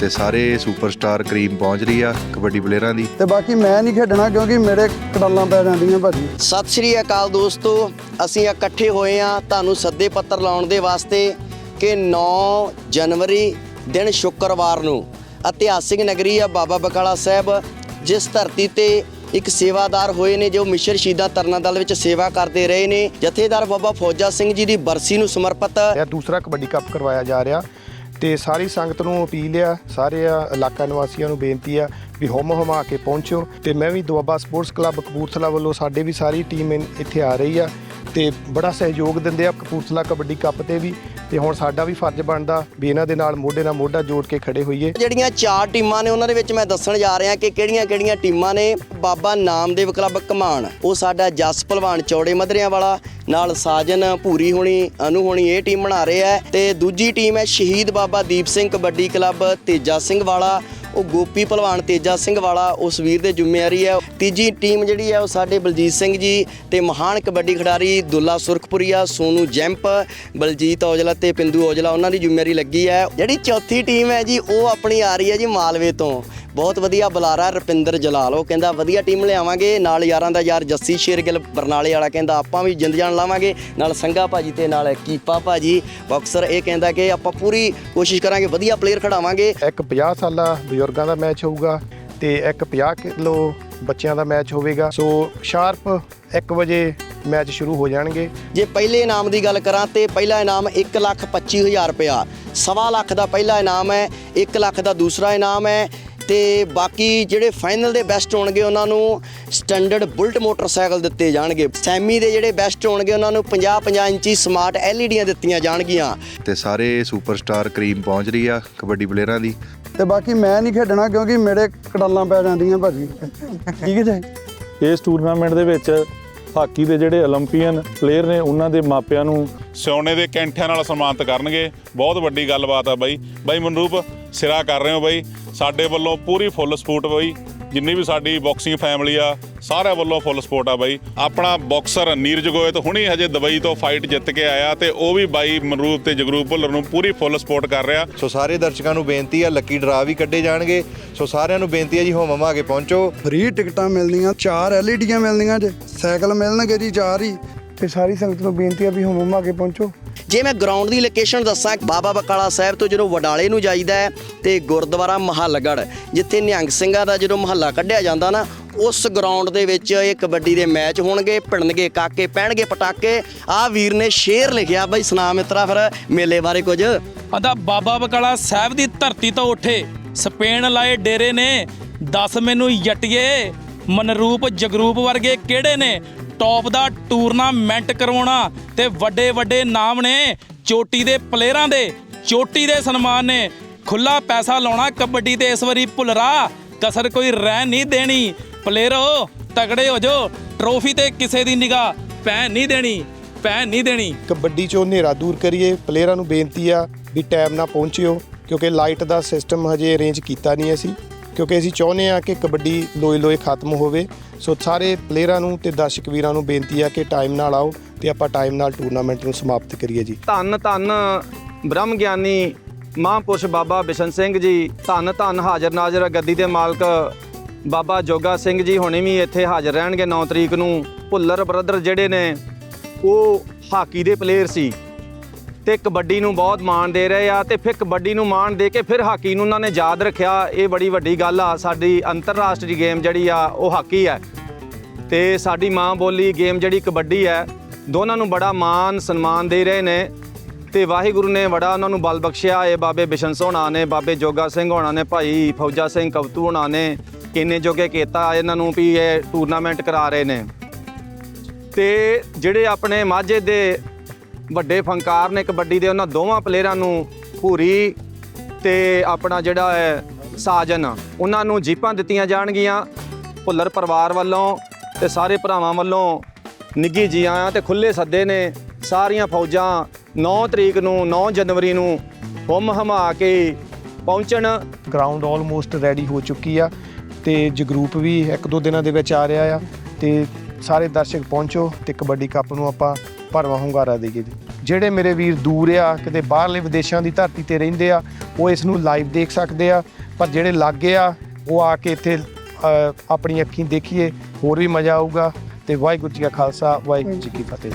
ਤੇ ਸਾਰੇ superstar cream ਪਹੁੰਚ ਰਹੀ ਆ ਕਬੱਡੀ ਪਲੇਅਰਾਂ ਦੀ। ਤੇ ਬਾਕੀ ਮੈਂ ਨਹੀਂ ਖੇਡਣਾ ਕਿਉਂਕਿ ਮੇਰੇ ਕਟਾਲਾਂ ਪੈ ਜਾਂਦੀਆਂ ਭਾਜੀ। ਸਤਿ ਸ਼੍ਰੀ ਅਕਾਲ ਦੋਸਤੋ ਅਸੀਂ ਇਕੱਠੇ ਹੋਏ ਆ ਤੁਹਾਨੂੰ ਸੱਦੇ ਪੱਤਰ ਲਾਉਣ ਦੇ ਵਾਸਤੇ ਕਿ 9 ਜਨਵਰੀ ਦਿਨ ਸ਼ੁੱਕਰਵਾਰ ਨੂੰ ਇਤਿਹਾਸਿਕ ਨਗਰੀ ਆ ਬਾਬਾ ਬਕਾਲਾ ਸਾਹਿਬ ਜਿਸ ਧਰਤੀ ਤੇ ਇੱਕ ਸੇਵਾਦਾਰ ਹੋਏ ਨੇ ਜੋ ਮਿਸ਼ਰ ਸ਼ਹੀਦਾਂ ਤਰਨਾ ਦਲ ਵਿੱਚ ਸੇਵਾ ਕਰਦੇ ਰਹੇ ਨੇ। ਜਥੇਦਾਰ ਬਾਬਾ ਫੌਜਾ ਸਿੰਘ ਜੀ ਦੀ ਬਰਸੀ ਨੂੰ ਸਮਰਪਿਤ ਇਹ ਦੂਸਰਾ ਕਬੱਡੀ ਕੱਪ ਕਰਵਾਇਆ ਜਾ ਰਿਹਾ। ਤੇ ਸਾਰੀ ਸੰਗਤ ਨੂੰ ਅਪੀਲ ਆ, ਸਾਰੇ ਇਲਾਕਾ ਨਿਵਾਸੀਆਂ ਨੂੰ ਬੇਨਤੀ ਆ ਵੀ ਹੁਮ ਹੁਮਾ ਕੇ ਪਹੁੰਚੋ ਤੇ ਮੈਂ ਵੀ ਦੁਆਬਾ ਸਪੋਰਟਸ ਕਲੱਬ ਕਪੂਰਥਲਾ ਵੱਲੋਂ ਸਾਡੇ ਵੀ ਸਾਰੀ ਟੀਮ ਇਨ- ਇੱਥੇ ਆ ਰਹੀ ਆ ਤੇ ਬੜਾ ਸਹਿਯੋਗ ਦਿੰਦੇ ਆ ਕਪੂਰਥਲਾ ਕਬੱਡੀ ਕੱਪ ਤੇ ਵੀ ਤੇ ਹੁਣ ਸਾਡਾ ਵੀ ਫਰਜ਼ ਬਣਦਾ ਵੀ ਇਹਨਾਂ ਦੇ ਨਾਲ ਮੋਢੇ ਨਾਲ ਮੋਢਾ ਜੋੜ ਕੇ ਖੜੇ ਹੋਈਏ। ਜਿਹੜੀਆਂ ਚਾਰ ਟੀਮਾਂ ਨੇ ਉਹਨਾਂ ਦੇ ਵਿੱਚ ਮੈਂ ਦੱਸਣ ਜਾ ਰਿਹਾ ਕਿ ਕਿਹੜੀਆਂ-ਕਿਹੜੀਆਂ ਟੀਮਾਂ ਨੇ ਬਾਬਾ ਨਾਮਦੇਵ ਕਲੱਬ ਕਮਾਨ, ਉਹ ਸਾਡਾ ਜਸ ਭਲਵਾਨ ਚੌੜੇ ਮਧਰਿਆਂ ਵਾਲਾ ਨਾਲ ਸਾਜਨ ਭੂਰੀ ਹੋਣੀ, ਅਨੂ ਹੋਣੀ ਇਹ ਟੀਮ ਬਣਾ ਰਹੇ ਹੈ ਤੇ ਦੂਜੀ ਟੀਮ ਹੈ ਸ਼ਹੀਦ ਬਾਬਾ ਦੀਪ ਸਿੰਘ ਕਬੱਡੀ ਕਲੱਬ ਤੇਜਾ ਸਿੰਘ ਵਾਲਾ। ਉਹ ਗੋਪੀ ਭਲਵਾਨ ਤੇਜਾ ਸਿੰਘ ਵਾਲਾ ਉਸ ਵੀਰ ਦੇ ਜ਼ਿੰਮੇਵਾਰੀ ਹੈ। ਤੀਜੀ ਟੀਮ ਜਿਹੜੀ ਹੈ ਉਹ ਸਾਡੇ ਬਲਜੀਤ ਸਿੰਘ ਜੀ ਤੇ ਮਹਾਨ ਕਬੱਡੀ ਖਿਡਾਰੀ ਦੁੱਲਾ ਸੁਰਖਪੁਰੀਆ, ਸੋਨੂ ਜੈਂਪ, ਬਲਜੀਤ ਔਜਲਾ ਤੇ ਪਿੰਦੂ ਔਜਲਾ, ਉਹਨਾਂ ਦੀ ਜ਼ਿੰਮੇਵਾਰੀ ਲੱਗੀ ਹੈ। ਜਿਹੜੀ ਚੌਥੀ ਟੀਮ ਹੈ ਜੀ, ਉਹ ਆਪਣੀ ਆ ਰਹੀ ਹੈ ਜੀ ਮਾਲਵੇ ਤੋਂ। ਬਹੁਤ ਵਧੀਆ ਬੁਲਾਰਾ ਰੁਪਿੰਦਰ ਜਲਾਲ। ਉਹ ਕਹਿੰਦਾ ਵਧੀਆ ਟੀਮ ਲਿਆਵਾਂਗੇ ਨਾਲ ਯਾਰਾਂ ਦਾ ਯਾਰ ਜੱਸੀ ਸ਼ੇਰਗਿੱਲ ਬਰਨਾਲੇ ਵਾਲਾ ਕਹਿੰਦਾ ਆਪਾਂ ਵੀ ਜਿੰਦ ਜਾਨ ਲਾਵਾਂਗੇ ਨਾਲ ਸੰਗਾ ਭਾਜੀ ਤੇ ਨਾਲ ਕੀਪਾ ਭਾਜੀ। ਬਾਕਸਰ ਇਹ ਕਹਿੰਦਾ ਕਿ ਆਪਾਂ ਪੂਰੀ ਕੋਸ਼ਿਸ਼ ਕਰਾਂਗੇ ਵਧੀਆ ਪਲੇਅਰ ਖੜਾਵਾਂਗੇ। ਇੱਕ 50 ਸਾਲਾ ਬਜ਼ੁਰਗਾਂ ਦਾ ਮੈਚ ਹੋਊਗਾ ਤੇ ਇੱਕ 50 ਕਿਲੋ ਬੱਚਿਆਂ ਦਾ ਮੈਚ ਹੋਵੇਗਾ। ਸੋ ਸ਼ਾਰਪ 1 ਵਜੇ ਮੈਚ ਸ਼ੁਰੂ ਹੋ ਜਾਣਗੇ। ਜੇ ਪਹਿਲੇ ਇਨਾਮ ਦੀ ਗੱਲ ਕਰਾਂ ਤੇ ਪਹਿਲਾ ਇਨਾਮ 125000 ਰੁਪਇਆ। ਸਵਾ ਲੱਖ ਦਾ ਪਹਿਲਾ ਇਨਾਮ ਹੈ 1 ਲੱਖ ਦਾ ਦੂਸਰਾ ਇਨਾਮ ਹੈ ਤੇ ਬਾਕੀ ਜਿਹੜੇ ਫਾਈਨਲ ਦੇ ਬੈਸਟ ਹੋਣਗੇ ਉਹਨਾਂ ਨੂੰ ਸਟੈਂਡਰਡ ਬੁਲਟ ਮੋਟਰਸਾਈਕਲ ਦਿੱਤੇ ਜਾਣਗੇ। ਸੈਮੀ ਦੇ ਜਿਹੜੇ ਬੈਸਟ ਹੋਣਗੇ ਉਹਨਾਂ ਨੂੰ 50 50 ਇੰਚੀ ਸਮਾਰਟ ਐਲਈਡੀਆਂ ਦਿੱਤੀਆਂ ਜਾਣਗੀਆਂ। ਤੇ ਸਾਰੇ ਸੁਪਰਸਟਾਰ ਕਰੀਮ ਪਹੁੰਚ ਰਹੀ ਆ ਕਬੱਡੀ ਪਲੇਅਰਾਂ ਦੀ। ਤੇ ਬਾਕੀ ਮੈਂ ਨਹੀਂ ਖੇਡਣਾ ਕਿਉਂਕਿ ਮੇਰੇ ਕਟਾਲਾਂ ਪੈ ਜਾਂਦੀਆਂ ਭਾਜੀ। ਠੀਕ ਹੈ ਜੀ? ਇਸ ਟੂਰਨਾਮੈਂਟ ਦੇ ਵਿੱਚ ਹਾਕੀ ਦੇ ਜਿਹੜੇ 올림픽ੀਅਨ ਪਲੇਅਰ ਨੇ ਉਹਨਾਂ ਦੇ ਮਾਪਿਆਂ ਨੂੰ ਸੋਨੇ ਦੇ ਕੈਂਠਿਆਂ ਨਾਲ ਸਨਮਾਨਿਤ ਕਰਨਗੇ। ਬਹੁਤ ਵੱਡੀ ਗੱਲਬਾਤ ਆ ਬਾਈ। ਬਾਈ ਮਨਰੂਪ ਸਿਰਾ ਕਰ ਰਹੇ ਹੋ ਬਾਈ। ਸਾਡੇ ਵੱਲੋਂ ਪੂਰੀ ਫੁੱਲ ਸਪੋਰਟ ਬਾਈ ਜਿੰਨੀ ਵੀ ਸਾਡੀ ਬਾਕਸਿੰਗ ਫੈਮਿਲੀ ਆ ਸਾਰਿਆਂ ਵੱਲੋਂ ਫੁੱਲ ਸਪੋਰਟ ਆ ਬਾਈ। ਆਪਣਾ ਬਾਕਸਰ ਨੀਰਜ ਗੋਇਤ ਹੁਣੀ ਹਜੇ ਦੁਬਈ ਤੋਂ ਫਾਈਟ ਜਿੱਤ ਕੇ ਆਇਆ ਤੇ ਉਹ ਵੀ ਬਾਈ ਮਨਰੂਪ ਤੇ ਜਗਰੂਪ ਭੁੱਲਰ ਨੂੰ ਪੂਰੀ ਫੁੱਲ ਸਪੋਰਟ ਕਰ ਰਿਹਾ। ਸੋ ਸਾਰੇ ਦਰਸ਼ਕਾਂ ਨੂੰ ਬੇਨਤੀ ਆ ਲੱਕੀ ਡਰਾ ਵੀ ਕੱਢੇ ਜਾਣਗੇ। ਸੋ ਸਾਰਿਆਂ ਨੂੰ ਬੇਨਤੀ ਆ ਜੀ ਹੋਮ ਹਮਾ ਕੇ ਪਹੁੰਚੋ। ਫ੍ਰੀ ਟਿਕਟਾਂ ਮਿਲਦੀਆਂ ਚਾਰ ਐਲਈਡੀਆਂ ਮਿਲਦੀਆਂ ਜੇ ਸਾਈਕਲ ਮਿਲਣਗੇ ਜੀ ਚਾਰ ਹੀ। ਤੇ ਸਾਰੀ ਸੰਗਤ ਨੂੰ ਬੇਨਤੀ ਆ ਵੀ ਹੁਮ ਹੁਮਾ ਕੇ ਪਹੁੰਚੋ। ਜੇ ਮੈਂ ਗਰਾਊਂਡ ਦੀ ਲੋਕੇਸ਼ਨ ਦੱਸਾਂ, ਬਾਬਾ ਬਕਾਲਾ ਸਾਹਿਬ ਤੋਂ ਜਦੋਂ ਵਡਾਲੇ ਨੂੰ ਜਾਈਦਾ ਹੈ ਤੇ ਗੁਰਦੁਆਰਾ ਮਹੱਲਗੜ੍ਹ, ਜਿੱਥੇ ਨਿਹੰਗ ਸਿੰਘਾਂ ਦਾ ਜਦੋਂ ਮਹੱਲਾ ਕੱਢਿਆ ਜਾਂਦਾ ਨਾ, ਉਸ ਗਰਾਊਂਡ ਦੇ ਵਿੱਚ ਇਹ ਕਬੱਡੀ ਦੇ ਮੈਚ ਹੋਣਗੇ, ਭਿੜਨਗੇ, ਕਾਕੇ ਪੈਣਗੇ, ਪਟਾਕੇ। ਆਹ ਵੀਰ ਨੇ ਸ਼ੇਰ ਲਿਖਿਆ, ਬਈ ਸੁਣਾ ਮਿੱਤਰਾ ਫਿਰ ਮੇਲੇ ਬਾਰੇ ਕੁਝ। ਆਂਦਾ ਬਾਬਾ ਬਕਾਲਾ ਸਾਹਿਬ ਦੀ ਧਰਤੀ ਤੋਂ ਉੱਠੇ, ਸਪੇਨ ਲਾਏ ਡੇਰੇ ਨੇ, ਦੱਸ ਮੈਨੂੰ ਯਟੀਏ, ਮਨਰੂਪ ਜਗਰੂਪ ਵਰਗੇ ਕਿਹੜੇ ਨੇ? ਟੌਪ ਦਾ ਟੂਰਨਾਮੈਂਟ ਕਰਵਾਉਣਾ ਤੇ ਵੱਡੇ ਵੱਡੇ ਨਾਮ ਨੇ, ਚੋਟੀ ਦੇ ਪਲੇਅਰਾਂ ਦੇ, ਚੋਟੀ ਦੇ ਸਨਮਾਨ ਨੇ। ਖੁੱਲਾ ਪੈਸਾ ਲਾਉਣਾ ਕਬੱਡੀ ਤੇ ਇਸ ਵਾਰੀ ਭੁੱਲਰਾ, ਕਸਰ ਕੋਈ ਰਹਿ ਨਹੀਂ ਦੇਣੀ। ਪਲੇਅਰੋ ਤਗੜੇ ਹੋ ਜੋ ਟਰੋਫੀ ਤੇ ਕਿਸੇ ਦੀ ਨਿਗਾਹ ਪੈ ਨਹੀਂ ਦੇਣੀ ਪੈ ਨਹੀਂ ਦੇਣੀ। ਕਬੱਡੀ ਚੋਂ ਹਨੇਰਾ ਦੂਰ ਕਰੀਏ ਪਲੇਅਰਾਂ ਨੂੰ ਬੇਨਤੀ ਆ ਵੀ ਟਾਈਮ ਨਾਲ ਪਹੁੰਚਿਓ, ਕਿਉਂਕਿ ਲਾਈਟ ਦਾ ਸਿਸਟਮ ਹਜੇ ਅਰੇਂਜ ਕੀਤਾ ਨਹੀਂ ਅਸੀਂ। ਕਿਉਂਕਿ ਅਸੀਂ ਚਾਹੁੰਦੇ ਆ ਕਿ ਕਬੱਡੀ ਲੋਏ ਲੋਏ ਖਤਮ ਹੋਵੇ। ਸੋ ਸਾਰੇ ਪਲੇਅਰਾਂ ਨੂੰ ਤੇ ਦਰਸ਼ਕ ਵੀਰਾਂ ਨੂੰ ਬੇਨਤੀ ਆ ਕਿ ਟਾਈਮ ਨਾਲ ਆਓ ਤੇ ਆਪਾਂ ਟਾਈਮ ਨਾਲ ਟੂਰਨਾਮੈਂਟ ਨੂੰ ਸਮਾਪਤ ਕਰੀਏ ਜੀ। ਧੰਨ ਧੰਨ ਬ੍ਰਹਮ ਗਿਆਨੀ ਮਹਾਂਪੁਰਸ਼ ਬਾਬਾ ਬਿਸ਼ਨ ਸਿੰਘ ਜੀ। ਧੰਨ ਧੰਨ ਹਾਜ਼ਰ ਨਾਜ਼ਰ ਗੱਦੀ ਦੇ ਮਾਲਕ ਬਾਬਾ ਜੋਗਾ ਸਿੰਘ ਜੀ ਹੁਣੇ ਵੀ ਇੱਥੇ ਹਾਜ਼ਰ ਰਹਿਣਗੇ 9 ਤਰੀਕ ਨੂੰ। ਭੁੱਲਰ ਬ੍ਰਦਰ ਜਿਹੜੇ ਨੇ, ਉਹ ਹਾਕੀ ਦੇ ਪਲੇਅਰ ਸੀ। ਤੇ ਕਬੱਡੀ ਨੂੰ ਬਹੁਤ ਮਾਣ ਦੇ ਰਹੇ ਆ ਤੇ ਫਿਰ ਕਬੱਡੀ ਨੂੰ ਮਾਣ ਦੇ ਕੇ ਫਿਰ ਹਾਕੀ ਨੂੰ ਉਹਨਾਂ ਨੇ ਯਾਦ ਰੱਖਿਆ। ਇਹ ਬੜੀ ਵੱਡੀ ਗੱਲ ਆ, ਸਾਡੀ ਅੰਤਰਰਾਸ਼ਟਰੀ ਗੇਮ ਜਿਹੜੀ ਆ, ਉਹ ਹਾਕੀ ਹੈ। ਤੇ ਸਾਡੀ ਮਾਂ ਬੋਲੀ ਗੇਮ ਜਿਹੜੀ ਕਬੱਡੀ ਹੈ, ਦੋਨਾਂ ਨੂੰ ਬੜਾ ਮਾਣ, ਸਨਮਾਨ ਦੇ ਰਹੇ ਨੇ। ਤੇ ਵਾਹਿਗੁਰੂ ਨੇ ਬੜਾ ਉਹਨਾਂ ਨੂੰ ਬਲ ਬਖਸ਼ਿਆ। ਇਹ ਬਾਬੇ ਬਿਸ਼ਨ ਸੋਹਣਾ ਨੇ, ਬਾਬੇ ਜੋਗਾ ਸਿੰਘ ਹੋਣਾ ਨੇ, ਭਾਈ ਫੌਜਾ ਸਿੰਘ ਕਵਤੂ ਹੋਣਾ ਨੇ, ਕਿੰਨੇ ਜੋਗੇ ਕੀਤਾ ਇਹਨਾਂ ਨੂੰ ਵੀ ਇਹ ਟੂਰਨਾਮੈਂਟ ਕਰਾ ਰਹੇ ਨੇ। ਤੇ ਜਿਹੜੇ ਆਪਣੇ ਮਾਝੇ ਦੇ ਵੱਡੇ ਫੰਕਾਰ ਨੇ ਕਬੱਡੀ ਦੇ ਉਹਨਾਂ ਦੋਵਾਂ ਪਲੇਅਰਾਂ ਨੂੰ ਭੂਰੀ ਤੇ ਆਪਣਾ ਜਿਹੜਾ ਹੈ ਸਾਜਨ, ਉਹਨਾਂ ਨੂੰ ਜੀਪਾਂ ਦਿੱਤੀਆਂ ਜਾਣਗੀਆਂ। ਭੁੱਲਰ ਪਰਿਵਾਰ ਵੱਲੋਂ ਤੇ ਸਾਰੇ ਭਰਾਵਾਂ ਵੱਲੋਂ ਨਿੱਗੀ ਜੀ ਆਇਆਂ ਤੇ ਖੁੱਲੇ ਸੱਦੇ ਨੇ ਸਾਰੀਆਂ ਫੌਜਾਂ 9 ਤਰੀਕ ਨੂੰ 9 ਜਨਵਰੀ ਨੂੰ ਹੁਮ ਹਮਾ ਕੇ ਪਹੁੰਚਣ। ਗਰਾਊਂਡ ਆਲਮੋਸਟ ਰੈਡੀ ਹੋ ਚੁੱਕੀ ਆ ਤੇ ਜਗਰੂਪ ਵੀ ਇੱਕ ਦੋ ਦਿਨਾਂ ਦੇ ਵਿੱਚ ਆ ਰਿਹਾ ਆ ਤੇ ਸਾਰੇ ਦਰਸ਼ਕ ਪਹੁੰਚੋ ਤੇ ਕਬੱਡੀ ਕੱਪ ਨੂੰ ਆਪਾਂ ਭਰਵਾਂ ਹੁੰਗਾਰਾ ਦੇਈਏ ਜੀ। ਜਿਹੜੇ ਮੇਰੇ ਵੀਰ ਦੂਰ ਆ, ਕਿਤੇ ਬਾਹਰਲੇ ਵਿਦੇਸ਼ਾਂ ਦੀ ਧਰਤੀ ਤੇ ਰਹਿੰਦੇ ਆ, ਉਹ ਇਸ ਨੂੰ ਲਾਈਵ ਦੇਖ ਸਕਦੇ ਆ। ਪਰ ਜਿਹੜੇ ਲਾਗੇ ਆ, ਉਹ ਆ ਕੇ ਇੱਥੇ ਆਪਣੀ ਅੱਖੀਂ ਦੇਖੀਏ, ਹੋਰ ਵੀ ਮਜ਼ਾ ਆਊਗਾ। ਤੇ ਵਾਹਿਗੁਰੂ ਜੀ ਕਾ ਖਾਲਸਾ, ਵਾਹਿਗੁਰੂ ਜੀ ਕੀ ਫਤਿਹ।